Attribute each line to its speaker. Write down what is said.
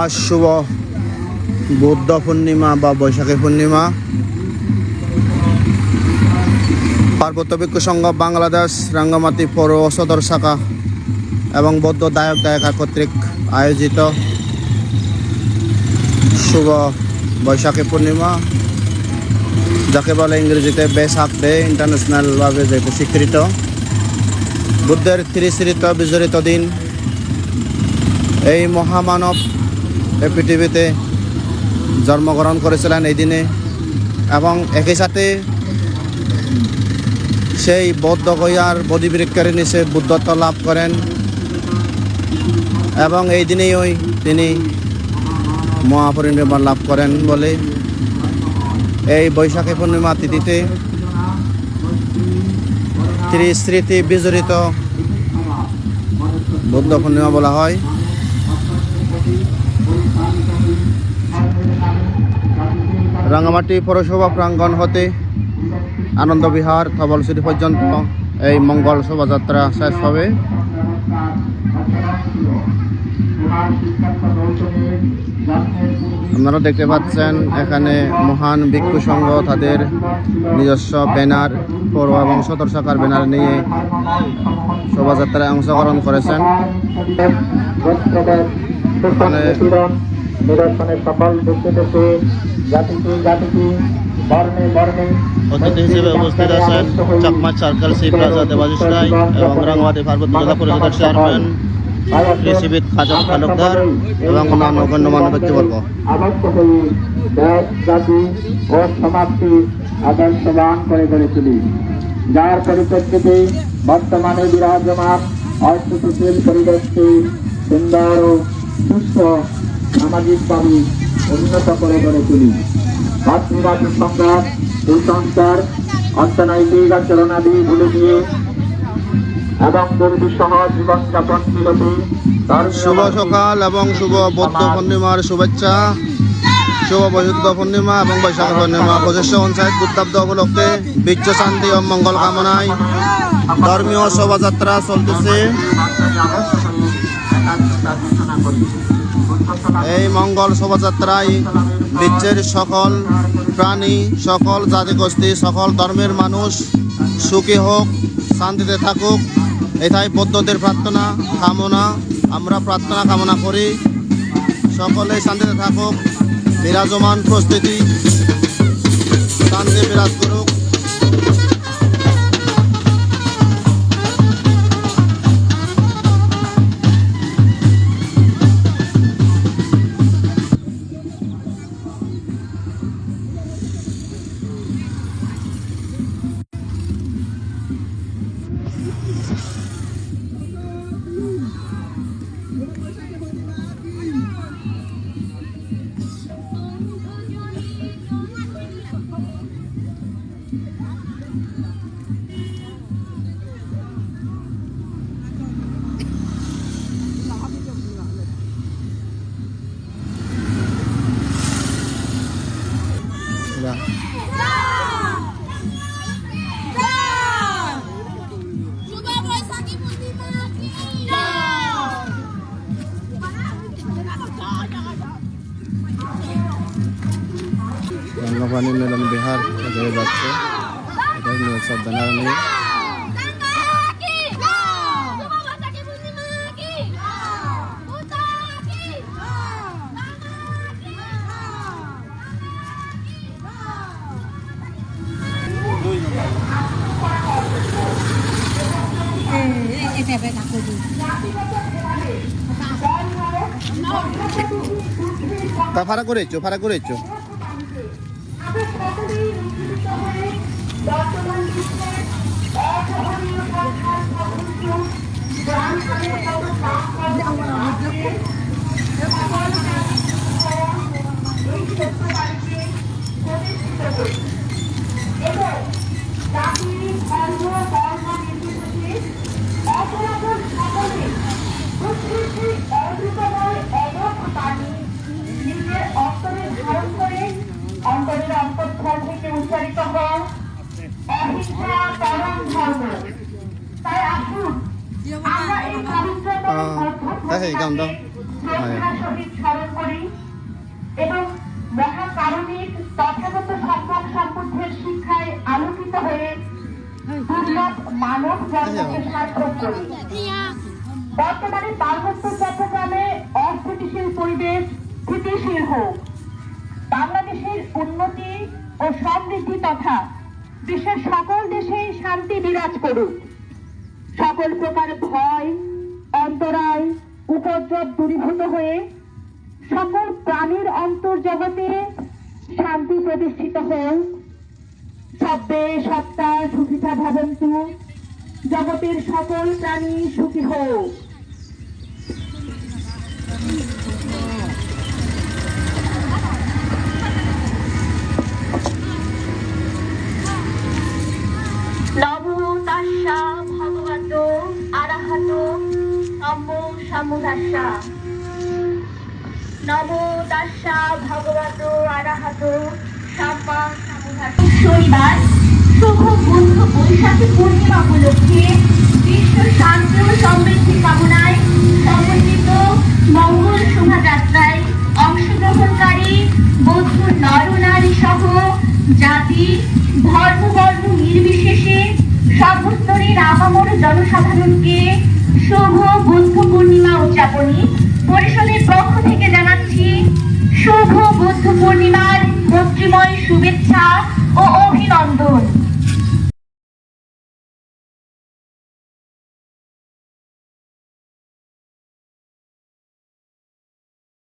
Speaker 1: আজ শুভ বুদ্ধ পূর্ণিমা বা বৈশাখী পূর্ণিমা। পার্বত্য ভিক্ষু সংঘ বাংলাদেশ, রাঙ্গামাটি পৌর সদর শাখা এবং বৌদ্ধ দায়ক দায়িকা কর্তৃক আয়োজিত শুভ বৈশাখী পূর্ণিমা। যাকে বলে ইংরেজিতে বেসাক ডে ইন্টারন্যাশনালভাবে যেহেতু স্বীকৃত। বুদ্ধের ত্রিশ্রিত বিজড়িত দিন। এই মহামানব এই পৃথিবীতে জন্মগ্রহণ করেছিলেন এই দিনে এবং একই সাথে সেই বৌদ্ধ গয়ার বোধিবৃক্ষের নিচে বুদ্ধত্ব লাভ করেন এবং এই দিনেই ওই তিনি মহাপরিনির্বাণ লাভ করেন বলে এই বৈশাখী পূর্ণিমা তিথিতে ত্রিস্মৃতি বিজড়িত বুদ্ধ পূর্ণিমা বলা হয়। রাঙামাটি পৌরসভা প্রাঙ্গণ হতে আনন্দবিহার ধবলসিটি পর্যন্ত এই মঙ্গল শোভাযাত্রা শেষ হবে। আপনারা দেখতে পাচ্ছেন এখানে মহান ভিক্ষু সংঘ তাদের নিজস্ব ব্যানার পৌর এবং সদর শাখার ব্যানার নিয়ে শোভাযাত্রায় অংশগ্রহণ করেছেন।
Speaker 2: এখানে বর্ণে বর্ণে
Speaker 1: অতিথি হিসেবে উপস্থিত আছেন Chakma circle C plaza Debashis Roy এবং রাঙ্গামাটি পার্বত্য জেলা পরিষদের চেয়ারম্যান কৃষিবিদ খাজা খালকদার এবং অন্যান্য গণ্যমান্য ব্যক্তিবর্গ।
Speaker 2: দেশ জাতি ও সমাজকে আদর্শবান করে গড়ে তুলি যার পরিপ্রেক্ষিতে বর্তমানে বিরাজমান অস্থিতিশীল পরিবেশকে সুন্দর ও সুস্থ সামাজিকভাবে উন্নত করে গড়ে তুলি। মাতৃভাষী সংঘাত কুসংস্কার অর্থনৈতিক আচরণাদি ভুলে দিয়ে এবং জীবনযাপন বিরতি
Speaker 1: শুভ সকাল এবং শুভ বৌদ্ধ পূর্ণিমার শুভেচ্ছা। শুভ বৈশুদ্ধ পূর্ণিমা এবং বৈশাখ পূর্ণিমা। পঁচিশশো পঞ্চায়েত বুদ্ধাব্দ উপলক্ষে বিশ্ব শান্তি ও মঙ্গল কামনায় ধর্মীয় শোভাযাত্রা চলতেছে। এই মঙ্গল শোভাযাত্রায় বিশ্বের সকল প্রাণী, সকল জাতিগোষ্ঠী সকল ধর্মের মানুষ সুখী হোক, শান্তিতে থাকুক, এটাই বৌদ্ধদের প্রার্থনা, কামনা। আমরা প্রার্থনা, কামনা করি। সকলে শান্তিতে থাকুক, বিরাজমান প্রস্তুতি। শান্তি বিরাজ করুক।
Speaker 3: শুভ
Speaker 1: গঙ্গাপানি মিলন বিহার হয়ে যাচ্ছে এটা নিয়ে সব ব্যানার নিয়ে।
Speaker 3: শুভ বৈশাখী পূর্ণিমা কি বুদ্ধা কি
Speaker 1: তা ভাড়া করেছ ভাড়া করেছ
Speaker 4: অন্তরের অহিংসা পরম ধর্ম তাই আসুন আমরা এই পবিত্রতম স্মরণ করি এবং মহাকারণিক তথাগত সম্মান সম্বন্ধের শিক্ষায় আলোকিত হয়ে মানব জন্মকে সার্থক বর্তমানে পার্বত্য চট্টগ্রামে অস্থিতিশীল পরিবেশ স্থিতিশীল হোক। বাংলাদেশের উন্নতি ও সমৃদ্ধি তথা বিশ্বের সকল দেশেই শান্তি বিরাজ করুক। সকল প্রকার ভয়, অন্তরায় উপদ্রব দূরীভূত হয়ে সকল প্রাণীর অন্তর্জগতে শান্তি প্রতিষ্ঠিত হোক। সব্যে সত্তা সুখিতা ভবন্তু। জগতের সকল প্রাণী সুখী হোক। নমো তাস্যা ভগবত শনিবার শুভ বুদ্ধ বৈশাখী পূর্ণিমা উপলক্ষে বিশ্ব শান্তি ও সমৃদ্ধি কামনায় সমন্বিত মঙ্গল শোভাযাত্রায় অংশগ্রহণকারী বৌদ্ধ নরনারী সহ জাতি ধর্ম বর্ণ নির্বিশেষে সর্বস্তরের আপামর জনসাধারণকে শুভ বুদ্ধ পূর্ণিমা উদযাপনী। পরিষদের পক্ষ থেকে জানাচ্ছি, শুভ বুদ্ধ পূর্ণিমার মৈত্রীময় শুভেচ্ছা ও অভিনন্দন।